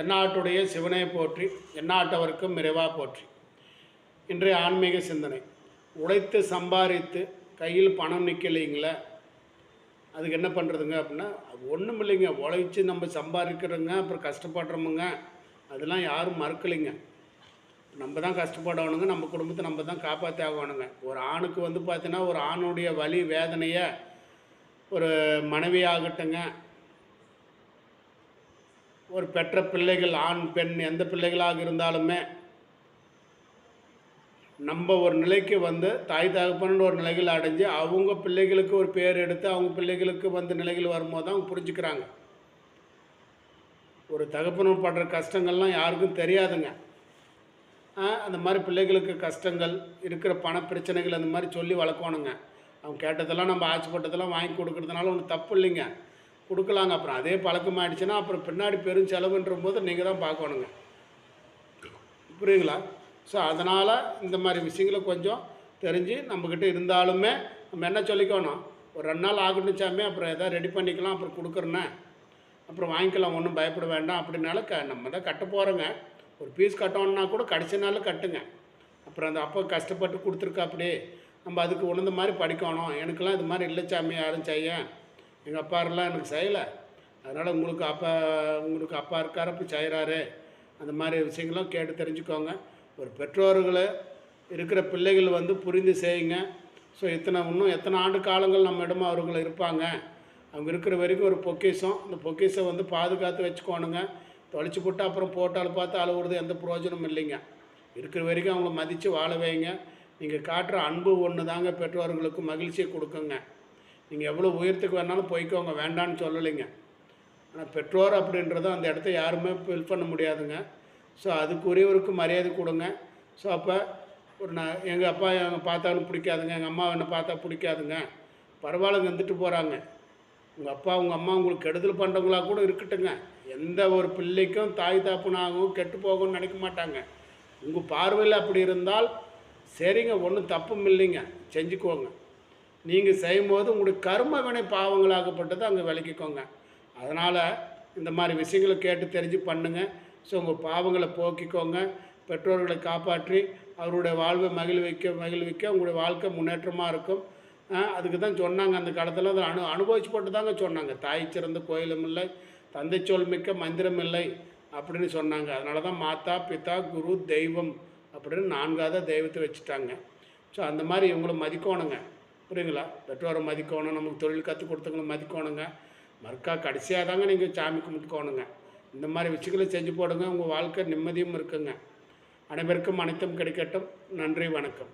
தென்னாட்டுடைய சிவனை போற்றி எந்நாட்டவருக்கும் நிறைவா போற்றி. இன்றைய ஆன்மீக சிந்தனை. உழைத்து சம்பாதித்து கையில் பணம் நிற்கலைங்களே அதுக்கு என்ன பண்ணுறதுங்க அப்படின்னா அது ஒன்றும் இல்லைங்க. உழைச்சி நம்ம சம்பாதிக்கிறோங்க அப்புறம் கஷ்டப்படுறோமுங்க. அதெல்லாம் யாரும் மறுக்கலைங்க. நம்ம தான் கஷ்டப்படணுங்க நம்ம குடும்பத்தை நம்ம தான் காப்பாற்றி ஆகணுங்க. ஒரு ஆணுக்கு வந்து பார்த்தீங்கன்னா ஒரு ஆணுடைய வலி வேதனையை ஒரு மனைவி ஆகட்டுங்க ஒரு பெற்ற பிள்ளைகள் ஆண் பெண் எந்த பிள்ளைகளாக இருந்தாலுமே நம்ம ஒரு நிலைக்கு வந்து தாய் தகப்பன்னு ஒரு நிலைகள் அடைஞ்சு அவங்க பிள்ளைகளுக்கு ஒரு பேர் எடுத்து அவங்க பிள்ளைகளுக்கு வந்து நிலைகள் வரும்போது தான் அவங்க புரிஞ்சுக்கிறாங்க. ஒரு தகப்பனும் படுற கஷ்டங்கள்லாம் யாருக்கும் தெரியாதுங்க. அந்த மாதிரி பிள்ளைகளுக்கு கஷ்டங்கள் இருக்கிற பண பிரச்சனைகள் அந்த மாதிரி சொல்லி வளர்க்கணுங்க. அவங்க கேட்டதெல்லாம் நம்ம ஆட்சிப்பட்டதெல்லாம் வாங்கி கொடுக்குறதுனால ஒன்றும் தப்பு இல்லைங்க. கொடுக்கலாங்க. அப்புறம் அதே பழக்கமாகிடுச்சுன்னா அப்புறம் பின்னாடி பெரும் செலவுன்ற போது நீங்கள் தான் பார்க்கணுங்க. புரியுங்களா ஸோ அதனால் இந்த மாதிரி விஷயங்களை கொஞ்சம் தெரிஞ்சு நம்மக்கிட்ட இருந்தாலுமே நம்ம என்ன சொல்லிக்கணும்? ஒரு ரெண்டு நாள் ஆகட்டும் சாமி அப்புறம் எதாவது ரெடி பண்ணிக்கலாம் அப்புறம் கொடுக்குறேன்னே அப்புறம் வாங்கிக்கலாம் ஒன்றும் பயப்பட வேண்டாம் அப்படின்னால க நம்ம தான் கட்ட போகிறோங்க ஒரு பீஸ் கட்டணும்னா கூட கடைசி நாள் கட்டுங்க. அப்புறம் அந்த அப்பா கஷ்டப்பட்டு கொடுத்துருக்காப்படி நம்ம அதுக்கு உணர்ந்த மாதிரி படிக்கணும். எனக்கெல்லாம் இது மாதிரி இல்லை சாமி யாரும் செய்ய. எங்கள் அப்பாரெலாம் எனக்கு செய்யலை. அதனால் உங்களுக்கு அப்பா உங்களுக்கு அப்பா இருக்கார் அப்போ செய்கிறாரு அந்த மாதிரி விஷயங்களும் கேட்டு தெரிஞ்சுக்கோங்க. ஒரு பெற்றோர்களை இருக்கிற பிள்ளைகள் வந்து புரிந்து செய்யுங்க. ஸோ இத்தனை இன்னும் எத்தனை ஆண்டு காலங்கள் நம்ம இடமா அவர்கள் இருப்பாங்க. அவங்க இருக்கிற வரைக்கும் ஒரு பொக்கிஷம். அந்த பொக்கிஷை வந்து பாதுகாத்து வச்சுக்கோணுங்க. தொலைச்சி போட்டு அப்புறம் போட்டால் பார்த்து அழுவுறது எந்த பிரயோஜனமும் இல்லைங்க. இருக்கிற வரைக்கும் அவங்கள மதித்து வாழ வைங்க. நீங்கள் காட்டுற அன்பு ஒன்று தாங்க பெற்றோர்களுக்கு மகிழ்ச்சியை கொடுக்குங்க. நீங்கள் எவ்வளோ உயரத்துக்கு வேணாலும் போய்க்கோங்க வேண்டான்னு சொல்லலைங்க. ஆனால் பெற்றோர் அப்படின்றத அந்த இடத்த யாருமே ஃபில் பண்ண முடியாதுங்க. ஸோ அதுக்குரியவருக்கு மரியாதை கொடுங்க. ஸோ அப்போ ஒரு நான் எங்கள் அப்பா எங்கள் பார்த்தாலும் பிடிக்காதுங்க. எங்கள் அம்மா என்னை பார்த்தா பிடிக்காதுங்க. பரவாயில்லைங்க வந்துட்டு போகிறாங்க உங்கள் அப்பா உங்கள் அம்மா உங்களுக்கு கெடுதல் பண்ணுறவங்களா கூட இருக்கட்டுங்க. எந்த ஒரு பிள்ளைக்கும் தாய் தாப்புனாகவும் கெட்டு போகும்னு நினைக்க மாட்டாங்க. உங்கள் பார்வையில் அப்படி இருந்தால் சரிங்க ஒன்றும் தப்பும் இல்லைங்க. செஞ்சுக்கோங்க. நீங்கள் செய்யும்போது உங்களுடைய கர்ம வினை பாவங்களாகப்பட்டது அங்கே விளக்கிக்கோங்க. அதனால் இந்த மாதிரி விஷயங்களை கேட்டு தெரிஞ்சு பண்ணுங்கள் ஸோ உங்கள் பாவங்களை போக்கிக்கோங்க. பெற்றோர்களை காப்பாற்றி அவருடைய வாழ்வை மகிழ்விக்க மகிழ்விக்க உங்களுடைய வாழ்க்கை முன்னேற்றமாக இருக்கும். அதுக்கு தான் சொன்னாங்க. அந்த காலத்தில் அதை அனு அனுபவிச்சு போட்டு தாங்க சொன்னாங்க. தாய் சிறந்த கோயிலும் இல்லை தந்தை சொல் மிக்க மந்திரம் இல்லை அப்படின்னு சொன்னாங்க. அதனால தான் மாதா பிதா குரு தெய்வம் அப்படின்னு நான்காவது தெய்வத்தை வச்சுட்டாங்க. ஸோ அந்த மாதிரி இவங்களை மதிக்கணுங்க. புரியுங்களா பெற்றோரை மதிக்கணும் நமக்கு தொழில் கற்றுக் கொடுத்தவங்கள மதிக்கணுங்க. மறுக்கா கடைசியாக தாங்க நீங்கள் சாமி கும்பிட்டுக்கோணுங்க. இந்த மாதிரி விஷயங்களை செஞ்சு போடுங்க. உங்கள் வாழ்க்கை நிம்மதியும் இருக்குங்க. அனைவருக்கும் அனைத்தும் கிடைக்கட்டும். நன்றி வணக்கம்.